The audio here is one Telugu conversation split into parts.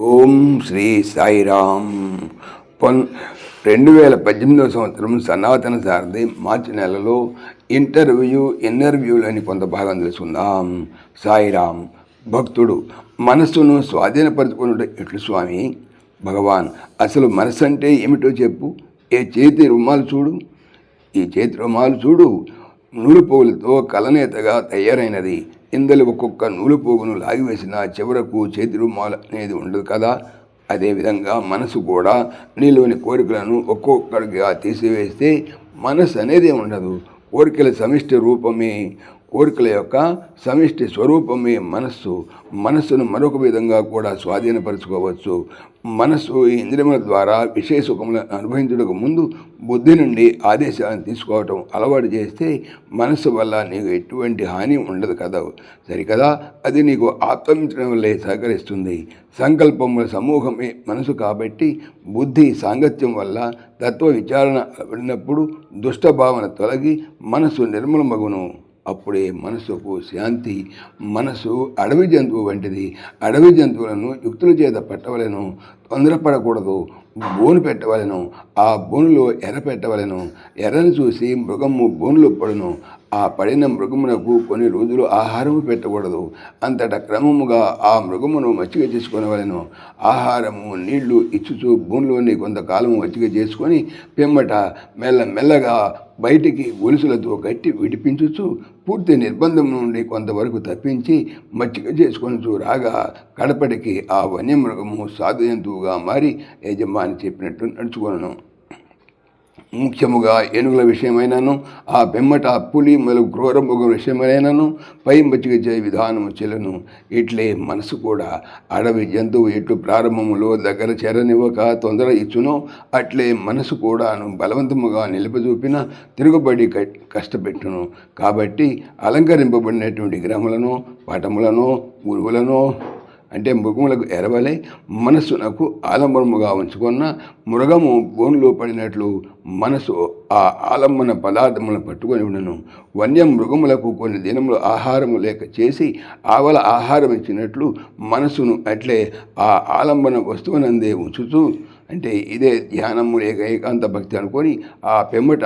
ఓం శ్రీ సాయిరామ్. పొన్ రెండు వేల పద్దెనిమిదవ సంవత్సరం సనాతన సారథి మార్చి నెలలో ఇంటర్వ్యూ ఇంటర్వ్యూలోని కొంత భాగం తెలుసుకుందాం. సాయిరామ్ భక్తుడు మనస్సును స్వాధీనపరచుకున్నట్టు ఎట్లు స్వామి? భగవాన్ అసలు మనసు అంటే ఏమిటో చెప్పు. ఏ చేతి రుమాలు చూడు. ఈ చేతి రుమాలు చూడు. నూలుపోగులతో కలనేతగా తయారైనది. ఇందులో ఒక్కొక్క నూలుపోగును లాగివేసిన చివరకు చేతి రుమాలు అనేది ఉండదు కదా? అదేవిధంగా మనసు కూడా నీలోని కోరికలను ఒక్కొక్కడిగా తీసివేస్తే మనసు అనేది ఉండదు. కోరికల సమిష్టి రూపమే కోరికల యొక్క సమిష్టి స్వరూపమే మనస్సు. మనస్సును మరొక విధంగా కూడా స్వాధీనపరచుకోవచ్చు. మనస్సు ఈ ఇంద్రియముల ద్వారా విషయ సుఖములను అనుభవించడానికి ముందు బుద్ధి నుండి ఆదేశాలను తీసుకోవటం అలవాటు చేస్తే మనస్సు వల్ల నీకు ఎటువంటి హాని ఉండదు కదా. సరికదా? అది నీకు ఆత్మించడం వల్లే సహకరిస్తుంది. సంకల్పముల సమూహమే మనసు కాబట్టి బుద్ధి సాంగత్యం వల్ల తత్వ విచారణ పడినప్పుడు దుష్టభావన తొలగి మనసు నిర్మలమగును. అప్పుడే మనసుకు శాంతి మనసు అడవి జంతువు వంటిది. అడవి జంతువులను యుక్తుల చేత పెట్టవలను తొందరపడకూడదు. బోను పెట్టవలను ఆ బోనులో ఎర్ర పెట్టవలను. ఎర్రను చూసి మృగము బోనులు పడును. ఆ పడిన మృగమునకు కొన్ని రోజులు ఆహారము పెట్టకూడదు. అంతటా క్రమముగా ఆ మృగమును మచ్చిక చేసుకునవలను. ఆహారము నీళ్ళు ఇచ్చుచు భూమిలోని కొంతకాలము మచ్చిక చేసుకొని పిమ్మట మెల్ల మెల్లగా బయటికి గొలుసులతో గట్టి విడిపించుచు పూర్తి నిర్బంధం నుండి కొంతవరకు తప్పించి మచ్చిక చేసుకొని రాగా కడపటికి ఆ వన్యమృగము సాధు జంతువుగా మారి యజమాని చెప్పినట్టు నడుచుకొనను. ముఖ్యముగా ఏనుగుల విషయమైనను ఆ బెమ్మట పులి మొదలు క్రూర విషయమైనను పై మచ్చిగచ్చే విధానము చెలను. ఇట్లే మనసు కూడా అడవి జంతువు ఎటు ప్రారంభములో దగ్గర చేరనివ్వక తొందర ఇచ్చునో అట్లే మనసు కూడాను బలవంతముగా నిలిపజూపిన తిరుగుబడి క- కష్టపెట్టును. కాబట్టి అలంకరింపబడినటువంటి గ్రహములను పటములను గురువులను అంటే మృగములకు ఎరవలే మనస్సునకు ఆలంబనముగా ఉంచుకున్న మృగము బోనులో పడినట్లు మనసు ఆ ఆలంబన పదార్థములను పట్టుకొని ఉండను. వన్య మృగములకు కొన్ని దినములు ఆహారము లేక చేసి ఆవల ఆహారం ఇచ్చినట్లు మనసును అట్లే ఆ ఆలంబన వస్తువునందే ఉంచుతూ అంటే ఇదే ధ్యానము లేక ఏకాంత భక్తి అనుకొని ఆ పెమ్మట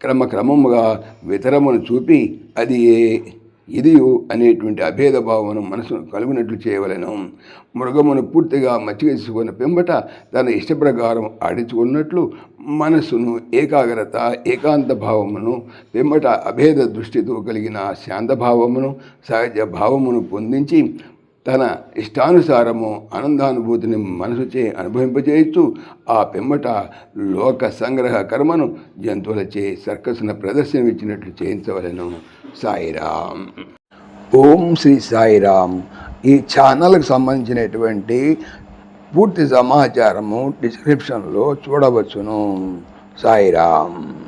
క్రమక్రమముగా వితరమును చూపి అది ఇదియు అనేటువంటి అభేద భావన మనసును కలుగునట్లు చేయవలెను. మృగమును పూర్తిగా మచ్చివేసుకున్న పెంబట తన ఇష్టప్రకారం ఆడించుకున్నట్లు మనస్సును ఏకాగ్రత ఏకాంత భావమును పెంబట అభేద దృష్టితో కలిగిన శాంత భావమును సహజ భావమును పొందించి తన ఇష్టానుసారము ఆనందానుభూతిని మనసుచే అనుభవింపచేయచ్చు ఆ పిమ్మట లోక సంగ్రహ కర్మను జంతువులచే సర్కస్ను ప్రదర్శన ఇచ్చినట్లు చేయించవలను. సాయిరామ్. ఓం శ్రీ సాయిరామ్. ఈ ఛానల్కి సంబంధించినటువంటి పూర్తి సమాచారము డిస్క్రిప్షన్లో చూడవచ్చును. సాయిరామ్.